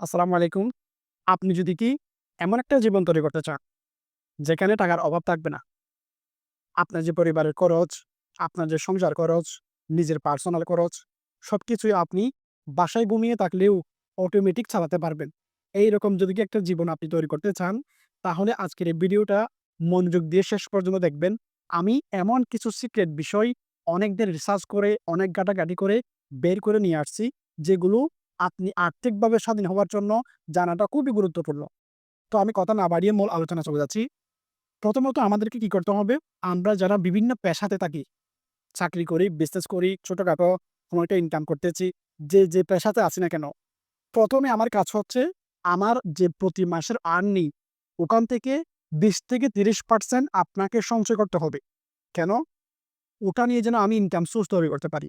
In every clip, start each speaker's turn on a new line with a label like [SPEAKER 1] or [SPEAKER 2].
[SPEAKER 1] আসসালামু আলাইকুম। আপনি যদি কি এমন একটা জীবন তৈরি করতে চান, যেখানে টাকার অভাব থাকবে না। আপনার যে পরিবারের খরচ, আপনার যে সংসার খরচ, নিজের পার্সোনাল খরচ, সবকিছুই আপনি বাসায় ঘুমিয়ে থাকলেও অটোমেটিক চালাতে পারবেন। এইরকম যদি কি একটা জীবন আপনি তৈরি করতে চান, তাহলে আজকের এই ভিডিওটা মনোযোগ দিয়ে শেষ পর্যন্ত দেখবেন। আমি এমন কিছু সিক্রেট বিষয় অনেকদের রিসার্চ করে, অনেক ঘাটাঘাটি করে বের করে নিয়ে আসছি, যেগুলো আপনি আর্থিকভাবে স্বাধীন হওয়ার জন্য জানাটা খুবই গুরুত্বপূর্ণ। তো আমি কথা না বাড়িয়ে মূল আলোচনা চলে যাচ্ছি। প্রথমত আমাদেরকে কি করতে হবে? আমরা যারা বিভিন্ন পেশাতে থাকি, চাকরি করি, বিজনেস করি, ছোটখাটো কোনো একটা ইনকাম করতেছি, যে, যে পেশাতে আছি না কেন, প্রথমে আমার কাজ হচ্ছে আমার যে প্রতি মাসের আর্নিং, ওখান থেকে ২০-৩০% আপনাকে সঞ্চয় করতে হবে। কেন? ওটা নিয়ে যেন আমি ইনকাম সোর্স তৈরি করতে পারি।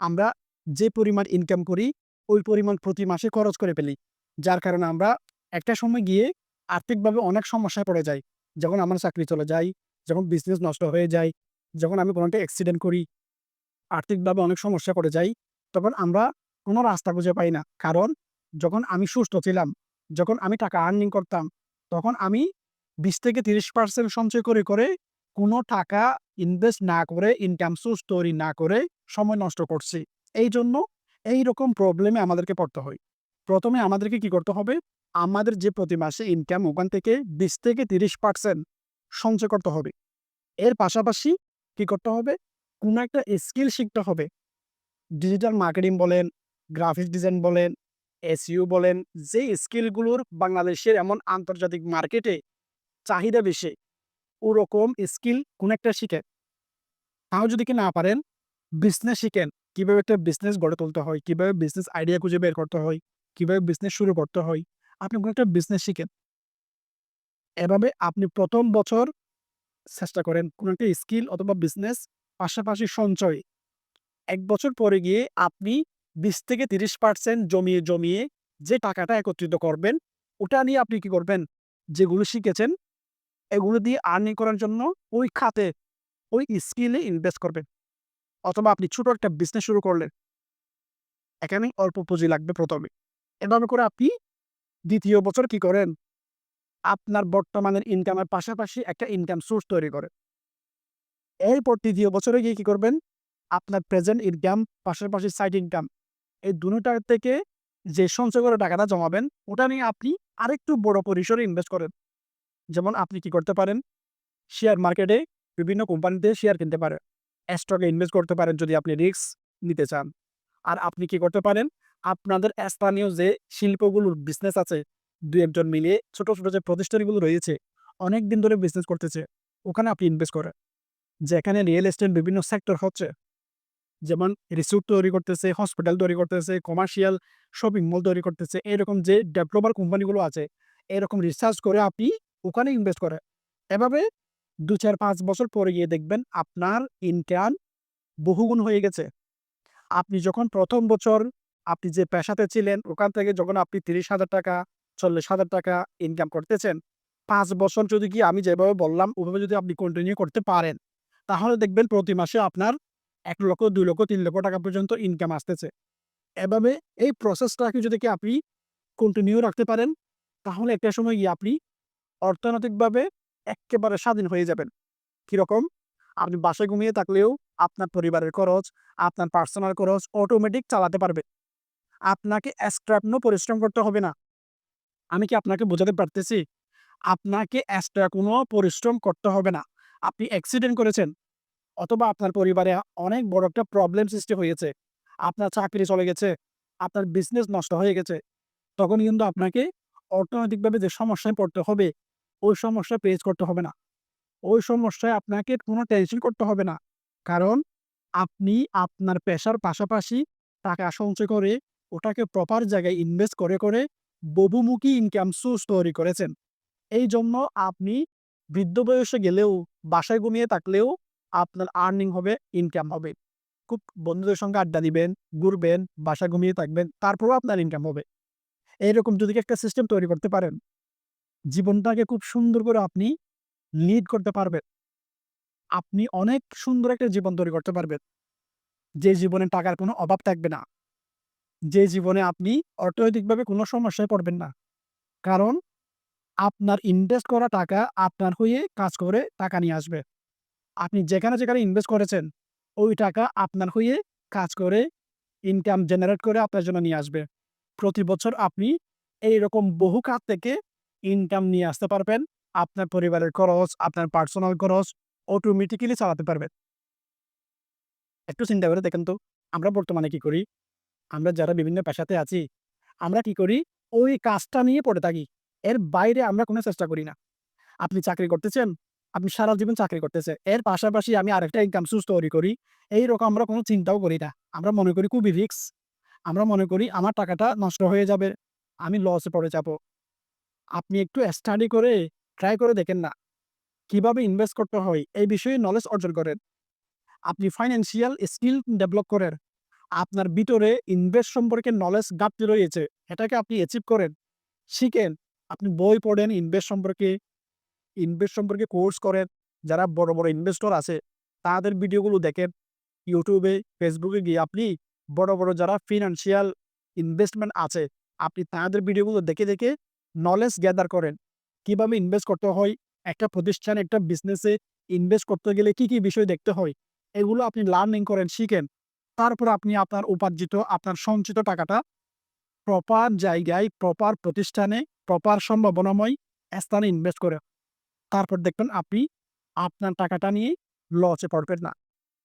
[SPEAKER 1] আমরা যে পরিমাণ ইনকাম করি, ওই পরিমাণ প্রতি মাসে খরচ করে ফেলি। যার কারণে আমরা একটা সময় গিয়ে আর্থিকভাবে অনেক সমস্যায় পড়ে যাই। যখন আমার চাকরি চলে যায়, যখন বিজনেস নষ্ট হয়ে যায়, যখন আমি কোনো একটা অ্যাক্সিডেন্ট করি, আর্থিকভাবে অনেক সমস্যা পড়ে যাই, তখন আমরা কোনো রাস্তা খুঁজে পাই না। কারণ যখন আমি সুস্থ ছিলাম, যখন আমি টাকা আর্নিং করতাম, তখন আমি ২০-৩০% সঞ্চয় করে, করে কোনো টাকা ইনভেস্ট না করে, ইনকাম সোর্স তৈরি না করে সময় নষ্ট করছি। এইজন্য এইরকম প্রবলেমে আমাদেরকে পড়তে হয়। প্রথমে আমাদেরকে কি করতে হবে? আমাদের যে প্রতি মাসে ইনকাম, ওখান থেকে ২০-৩০% সঞ্চয় করতে হবে। এর পাশাপাশি কি করতে হবে? কোনো একটা স্কিল শিখতে হবে। ডিজিটাল মার্কেটিং বলেন, গ্রাফিক্স ডিজাইন বলেন, এসইও বলেন, যে স্কিলগুলোর বাংলাদেশের এমন আন্তর্জাতিক মার্কেটে চাহিদা বেশি, ওরকম স্কিল কোনো একটা শিখেন। তাও যদি কি না পারেন, বিজনেস শিখেন। কীভাবে একটা বিজনেস গড়ে তুলতে হয়, কীভাবে বিজনেস আইডিয়া খুঁজে বের করতে হয়, কীভাবে বিজনেস শুরু করতে হয়। আপনি কোনো একটা বিজনেস শিখেন। এভাবে আপনি প্রথম বছর চেষ্টা করেন কোনো একটা স্কিল অথবা বিজনেস পাশাপাশি সঞ্চয়। এক বছর পরে গিয়ে আপনি ২০-৩০% জমিয়ে, জমিয়ে যে টাকাটা একত্রিত করবেন, ওটা নিয়ে আপনি কি করবেন? যেগুলো শিখেছেন, এগুলো দিয়ে আর্নিং করার জন্য ওই খাতে, ওই স্কিলে ইনভেস্ট করবেন। অথবা আপনি ছোট একটা বিজনেস শুরু করলেন। এখানে অল্প পুঁজি লাগবে ১ম এ। এভাবে করে আপনি দ্বিতীয় বছর কি করেন? আপনার বর্তমানের ইনকামের পাশাপাশি একটা ইনকাম সোর্স তৈরি করেন। এরপর তৃতীয় বছরে গিয়ে কি করবেন? আপনার প্রেজেন্ট ইনকাম পাশাপাশি সাইড ইনকাম, এই দুটোটার থেকে যে সঞ্চয় করে টাকাটা জমাবেন, ওটা নিয়ে আপনি আরেকটু বড় পরিসরে ইনভেস্ট করেন। যেমন আপনি কি করতে পারেন? শেয়ার মার্কেটে বিভিন্ন কোম্পানিতে শেয়ার কিনতে পারেন। স্টকে ইনভেস্ট করতে পারেন যদি আপনি রিস্ক নিতে চান। আর আপনি কি করতে পারেন? আপনাদের স্থানীয় যে শিল্পগুলোর বিজনেস আছে, ২-১ জন মিলিয়ে ছোট, ছোট যে প্রতিষ্ঠানগুলো রয়েছে, অনেকদিন ধরে বিজনেস করতেছে, ওখানে আপনি ইনভেস্ট করেন। যেখানে রিয়েল এস্টেট বিভিন্ন সেক্টর হচ্ছে। যেমন রিসোর্ট তৈরি করতেছে, হসপিটাল তৈরি করতেছে, কমার্শিয়াল শপিং মল তৈরি করতেছে, এরকম যে ডেভেলপার কোম্পানিগুলো আছে, এরকম রিসার্চ করে আপনি ওখানে ইনভেস্ট করে এভাবে ২, ৪, ৫ বছর পরে গিয়ে দেখবেন আপনার ইনকাম বহুগুণ হয়ে গেছে। আপনি যখন প্রথম বছর আপনি যে পেশাতে ছিলেন, ওখান থেকে যখন আপনি ৳৩০,০০০, ৳৪০,০০০ ইনকাম করতেছেন, পাঁচ বছর যদি কি আমি যেভাবে বললাম, ওভাবে যদি আপনি কন্টিনিউ করতে পারেন, তাহলে দেখবেন প্রতি মাসে আপনার এক লক্ষ দুই লক্ষ তিন লক্ষ টাকা পর্যন্ত ইনকাম আসতেছে। এভাবে এই প্রসেসটাকে যদি কি আপনি কন্টিনিউ রাখতে পারেন, তাহলে একটা সময় গিয়ে আপনি অর্থনৈতিকভাবে এক্কেবারে স্বাধীন হয়ে যাবেন। কীরকম? আপনি বাসায় ঘুমিয়ে থাকলেও আপনার পরিবারের খরচ, আপনার পার্সোনাল খরচ অটোমেটিক চালাতে পারবে। আপনাকে এক্সট্রাকনো পরিশ্রম করতে হবে না। আমি কি আপনাকে বোঝাতে পারতেছি? আপনাকে এক্সট্রা কোনো পরিশ্রম করতে হবে না। আপনি অ্যাক্সিডেন্ট করেছেন অথবা আপনার পরিবারে অনেক বড় একটা প্রবলেম সৃষ্টি হয়েছে। আপনার চাকরি চলে গেছে, আপনার বিজনেস নষ্ট হয়ে গেছে। তখন কিন্তু আপনাকে অর্থনৈতিকভাবে যে সমস্যায় পড়তে হবে, ওই সমস্যা ফেস করতে হবে না। ওই সমস্যায় আপনাকে কোনো টেনশন করতে হবে না। কারণ আপনি আপনার পেশার পাশাপাশি টাকা সঞ্চয় করে ওটাকে প্রপার জায়গায় ইনভেস্ট করে, করে বহুমুখী ইনকাম সোর্স তৈরি করেছেন। এই জন্য আপনি বৃদ্ধ বয়সে গেলেও, বাসায় ঘুমিয়ে থাকলেও আপনার আর্নিং হবে, ইনকাম হবে। খুব বন্ধুদের সঙ্গে আড্ডা দিবেন, ঘুরবেন, বাসায় ঘুমিয়ে থাকবেন, তারপরেও আপনার ইনকাম হবে। এইরকম যদি একটা সিস্টেম তৈরি করতে পারেন, জীবনটাকে খুব সুন্দর করে আপনি লিড করতে পারবেন। আপনি অনেক সুন্দর একটা জীবন তৈরি করতে পারবেন। যে জীবনে টাকার কোনো অভাব থাকবে না। যে জীবনে আপনি অর্থনৈতিকভাবে কোনো সমস্যায় পড়বেন না। কারণ আপনার ইনভেস্ট করা টাকা আপনার হয়ে কাজ করে টাকা নিয়ে আসবে। আপনি যেখানে, যেখানে ইনভেস্ট করেছেন, ওই টাকা আপনার হয়ে কাজ করে ইনকাম জেনারেট করে আপনার জন্য নিয়ে আসবে। প্রতি বছর আপনি এইরকম বহু খাত থেকে ইনকাম নিয়ে আসতে পারবেন। আপনার পরিবারের খরচ, আপনার পার্সোনাল খরচ অটোমেটিক্যালি চালাতে পারবেন। একটু চিন্তা করে দেখেন তো, আমরা বর্তমানে কি করি? আমরা যারা বিভিন্ন পেশাতে আছি, আমরা কি করি? ওই কাজটা নিয়ে পড়ে থাকি। এর বাইরে আমরা কোনো চেষ্টা করি না। আপনি চাকরি করতেছেন, আপনি সারা জীবন চাকরি করতেছেন। এর পাশাপাশি আমি আরেকটা ইনকাম সোর্স তৈরি করি। এইরকম আমরা কোনো চিন্তাও করি না। আমরা মনে করি খুবই রিক্স আমরা মনে করি আমার টাকাটা নষ্ট হয়ে যাবে। আমি লসে পড়ে যাব। আপনি একটু স্টাডি করে ট্রাই করে দেখেন না। কীভাবে ইনভেস্ট করতে হয় এই বিষয়ে নলেজ অর্জন করেন। আপনি ফাইন্যান্সিয়াল স্কিল ডেভেলপ করেন। আপনার ভিতরে ইনভেস্ট সম্পর্কে নলেজ ঘাটতি রয়েছে। এটাকে আপনি অ্যাচিভ করেন। শিখেন। আপনি বই পড়েন ইনভেস্ট সম্পর্কে। ইনভেস্ট সম্পর্কে কোর্স করেন। যারা বড়, বড় ইনভেস্টর আছে তাদের ভিডিওগুলো দেখেন। ইউটিউবে ফেসবুকে গিয়ে আপনি বড়, বড় যারা ফিনান্সিয়াল ইনভেস্টমেন্ট আছে, আপনি তাদের ভিডিওগুলো দেখে, দেখে নলেজ গ্যাদার করেন। কীভাবে ইনভেস্ট করতে হয়, একটা প্রতিষ্ঠান, একটা বিজনেসে ইনভেস্ট করতে গেলে কি, কি বিষয় দেখতে হয়, এগুলো আপনি লার্নিং করেন, শিখেন। তারপর আপনি আপনার উপার্জিত, আপনার সঞ্চিত টাকাটা প্রপার জায়গায়, প্রপার প্রতিষ্ঠানে, প্রপার সম্ভাবনাময় স্থানে ইনভেস্ট করে তারপর দেখবেন আপনি আপনার টাকাটা নিয়ে লসে পড়বেন না।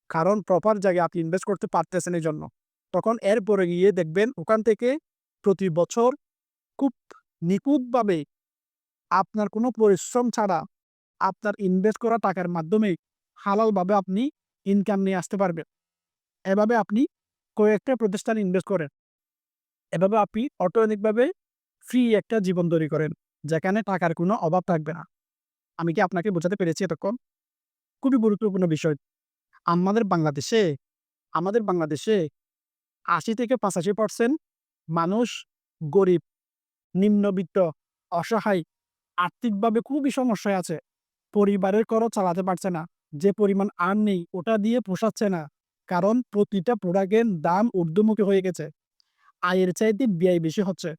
[SPEAKER 1] কারণ প্রপার জায়গায় আপনি ইনভেস্ট করতে পারতেছেন এই জন্য তখন এরপরে গিয়ে দেখবেন ওখান থেকে প্রতি বছর খুব নিখুঁতভাবে আপনার কোনো পরিশ্রম ছাড়া আপনার ইনভেস্ট করা টাকার মাধ্যমে হালালভাবে আপনি ইনকাম নিয়ে আসতে পারবেন। এভাবে আপনি কয়েকটা প্রতিষ্ঠানে ইনভেস্ট করেন। এভাবে আপনি অর্থনৈতিকভাবে ফ্রি একটা জীবন তৈরি করেন। যেখানে টাকার কোনো অভাব থাকবে না। আমি কি আপনাকে বোঝাতে পেরেছি এতক্ষণ? খুবই গুরুত্বপূর্ণ বিষয়। আমাদের বাংলাদেশে, আমাদের বাংলাদেশে ৮০ থেকে ৮৫% মানুষ গরিব, নিম্নবিত্ত, অসহায়, আর্থিকভাবে খুবই সমস্যায় আছে। পরিবারের খরচ চালাতে পারছে না। যে পরিমাণ আর নেই ওটা দিয়ে পোষাচ্ছে না। কারণ প্রতিটা প্রোডাক্টের দাম ঊর্ধ্বমুখী হয়ে গেছে। আয়ের চাইতে ব্যয় বেশি হচ্ছে।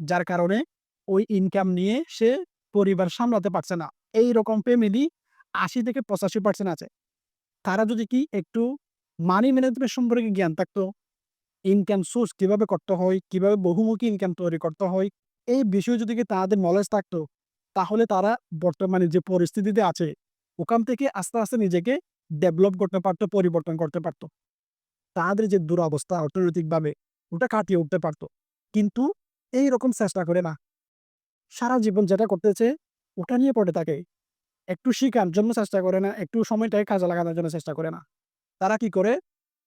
[SPEAKER 1] যার কারণে ওই ইনকাম নিয়ে সে পরিবার সামলাতে পারছে না। এইরকম ফ্যামিলি ৮০ থেকে ৮৫% আছে। তারা যদি কি একটু মানি ম্যানেজমেন্ট সম্পর্কে জ্ঞান থাকতো, ইনকাম সোর্স কীভাবে করতে হয়, কীভাবে বহুমুখী ইনকাম তৈরি করতে হয়, এই বিষয়ে যদি তাদের নলেজ থাকতো, তাহলে তারা বর্তমানে যে পরিস্থিতিতে আছে, ওখান থেকে আস্তে, আস্তে নিজেকে ডেভেলপ করতে পারত, পরিবর্তন করতে পারত। তাদের যে দুরবস্থা অর্থনৈতিকভাবে ওটা কাটিয়ে উঠতে পারত। কিন্তু এইরকম চেষ্টা করে না। সারা জীবন যেটা করতেছে ওটা নিয়ে পড়ে থাকে। একটু শিখার জন্য চেষ্টা করে না, একটু সময়টাকে কাজে লাগানোর জন্য চেষ্টা করে না। তারা কি করে?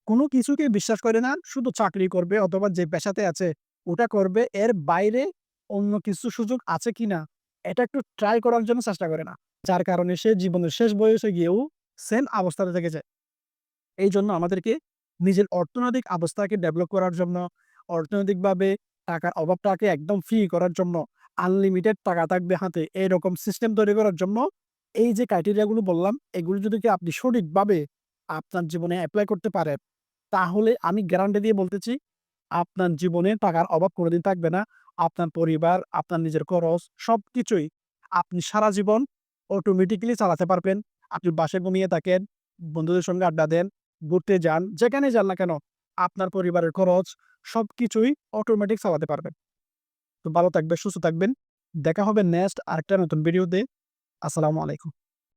[SPEAKER 1] কোনো কিছুকে বিশ্বাস করে না, শুধু চাকরি করবে অথবা যে পেশাতে আছে ওটা করবে। এর বাইরে অন্য কিছু সুযোগ আছে কিনা এটা একটু ট্রাই করার জন্য চেষ্টা করে না। যার কারণে সে জীবনের শেষ বয়সে গিয়েও সেম অবস্থাতে থেকে যায়। এইজন্য আমাদেরকে নিজের অর্থনৈতিক অবস্থাকে ডেভেলপ করার জন্য, অর্থনৈতিকভাবে টাকার অভাবটাকে একদম ফ্রি করার জন্য, আনলিমিটেড টাকা থাকবে হাতে এরকম সিস্টেম তৈরি করার জন্য এই যে ক্রাইটেরিয়াগুলো বললাম, এগুলো যদি কি আপনি সঠিকভাবে আপনার জীবনে অ্যাপ্লাই করতে পারেন, তাহলে আমি গ্যারান্টি দিয়ে বলতেছি আপনার জীবনে টাকার অভাব কোনোদিন থাকবে না। আপনার পরিবার, আপনার নিজের খরচ সবকিছুই আপনি সারা জীবন অটোমেটিক্যালি চালাতে পারবেন। আপনি বাসায় ঘুমিয়ে থাকেন, বন্ধুদের সঙ্গে আড্ডা দেন, ঘুরতে যান, যেখানেই যান না কেন আপনার পরিবারের খরচ সবকিছুই অটোমেটিক চালাতে পারবেন। তো ভালো থাকবেন, সুস্থ থাকবেন। দেখা হবে নেক্সট আরেকটা নতুন ভিডিওতে। আসসালামু আলাইকুম।